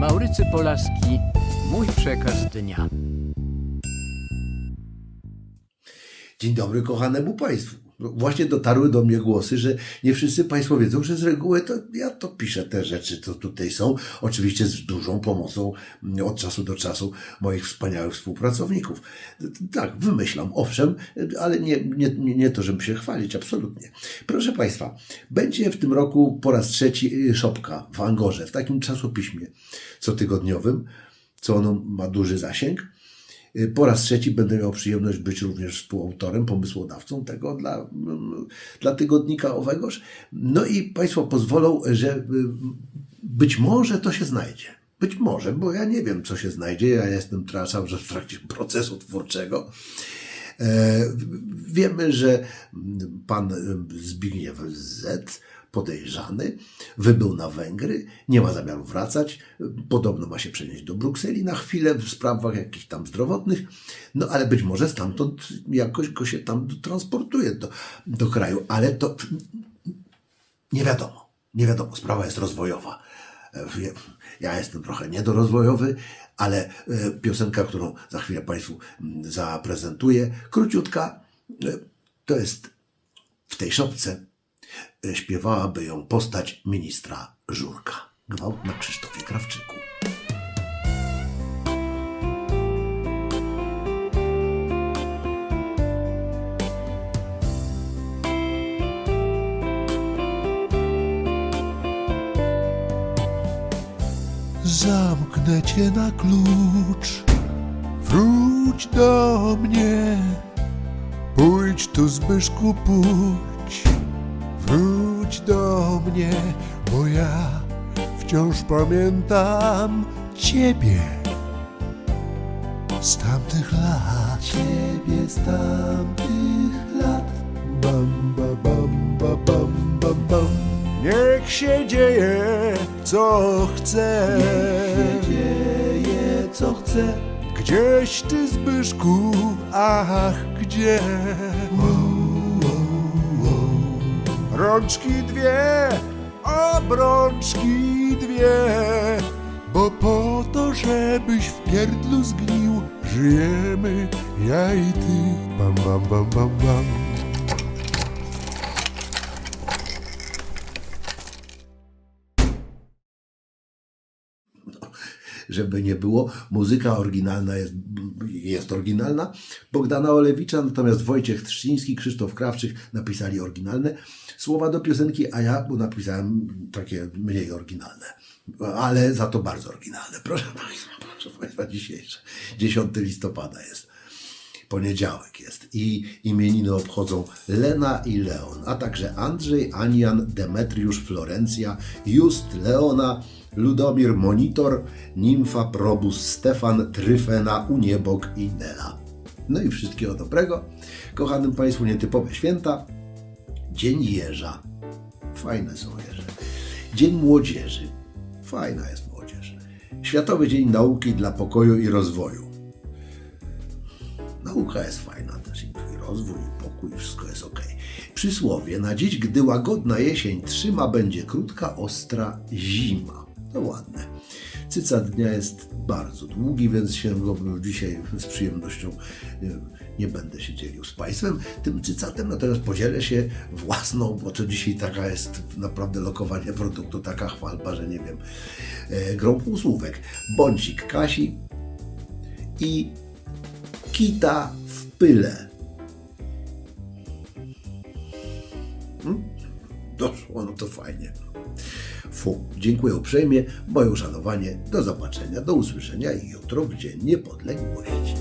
Maurycy Polaski, mój przekaz dnia. Dzień dobry kochanemu Państwu. No, Właśnie dotarły do mnie głosy, że nie wszyscy Państwo wiedzą, że z reguły to ja to piszę te rzeczy, co tutaj są. Oczywiście z dużą pomocą mm, od czasu do czasu moich wspaniałych współpracowników. Tak, wymyślam, owszem, ale nie, nie, nie to, żeby się chwalić, absolutnie. Proszę Państwa, będzie w tym roku po raz trzeci y, szopka w Angorze, w takim czasopiśmie cotygodniowym, co ono ma duży zasięg. Y, Po raz trzeci będę miał przyjemność być również współautorem, pomysłodawcą tego dla, dla tygodnika owegoż. No i Państwo pozwolą, że y, być może to się znajdzie. Być może, bo ja nie wiem, co się znajdzie. Ja jestem cały czas w trakcie procesu twórczego. E, Wiemy, że mm, pan y, Zbigniew Z, podejrzany, wybył na Węgry, nie ma zamiaru wracać, podobno ma się przenieść do Brukseli na chwilę w sprawach jakichś tam zdrowotnych, no ale być może stamtąd jakoś go się tam transportuje do, do kraju, ale to nie wiadomo, nie wiadomo, sprawa jest rozwojowa. Ja jestem trochę niedorozwojowy, ale e, piosenka, którą za chwilę Państwu zaprezentuję, króciutka, e, to jest w tej szopce śpiewałaby ją postać ministra Żurka. Gwałt na Krzysztofie Krawczyku. Zamknę cię na klucz, wróć do mnie. Pójdź tu Zbyszku, pójdź, wróć do mnie, bo ja wciąż pamiętam ciebie z tamtych lat. Ciebie z tamtych lat. Bam, ba, bam, ba, bam, bam, bam. Niech się dzieje, co chce. Niech się dzieje, co chce. Gdzieś ty, Zbyszku, ach, gdzie? Rączki dwie, obrączki dwie, bo po to, żebyś w pierdlu zgnił, żyjemy ja i ty. Bam, bam, bam, bam, bam. Żeby nie było. Muzyka oryginalna jest, jest oryginalna Bogdana Olewicza, natomiast Wojciech Trzciński, Krzysztof Krawczyk napisali oryginalne słowa do piosenki, a ja napisałem takie mniej oryginalne. Ale za to bardzo oryginalne. Proszę Państwa, proszę Państwa, dzisiejsze. 10 listopada jest poniedziałek jest i imieniny obchodzą Lena i Leon, a także Andrzej, Anian, Demetriusz, Florencja, Just, Leona, Ludomir, Monitor, Nimfa, Probus, Stefan, Tryfena, Uniebok i Nela. No i wszystkiego dobrego. Kochanym Państwu nietypowe święta. Dzień Jeża. Fajne są jeże. Dzień Młodzieży. Fajna jest młodzież. Światowy Dzień Nauki dla Pokoju i Rozwoju. Nauka jest fajna też i rozwój, i pokój, wszystko jest ok. Przysłowie, na dziś, gdy łagodna jesień trzyma, będzie krótka, ostra zima. To ładne. Cycat dnia jest bardzo długi, więc się go dzisiaj z przyjemnością nie, nie będę się dzielił z Państwem tym cycatem, natomiast podzielę się własną, bo to dzisiaj taka jest naprawdę lokowanie produktu, taka chwalba, że nie wiem. E, grą półsłówek. Bącik Kasi i kita w pyle. Hmm? Doszło, no to fajnie. Fu, dziękuję uprzejmie, moje uszanowanie, do zobaczenia, do usłyszenia jutro w Dzień Niepodległości.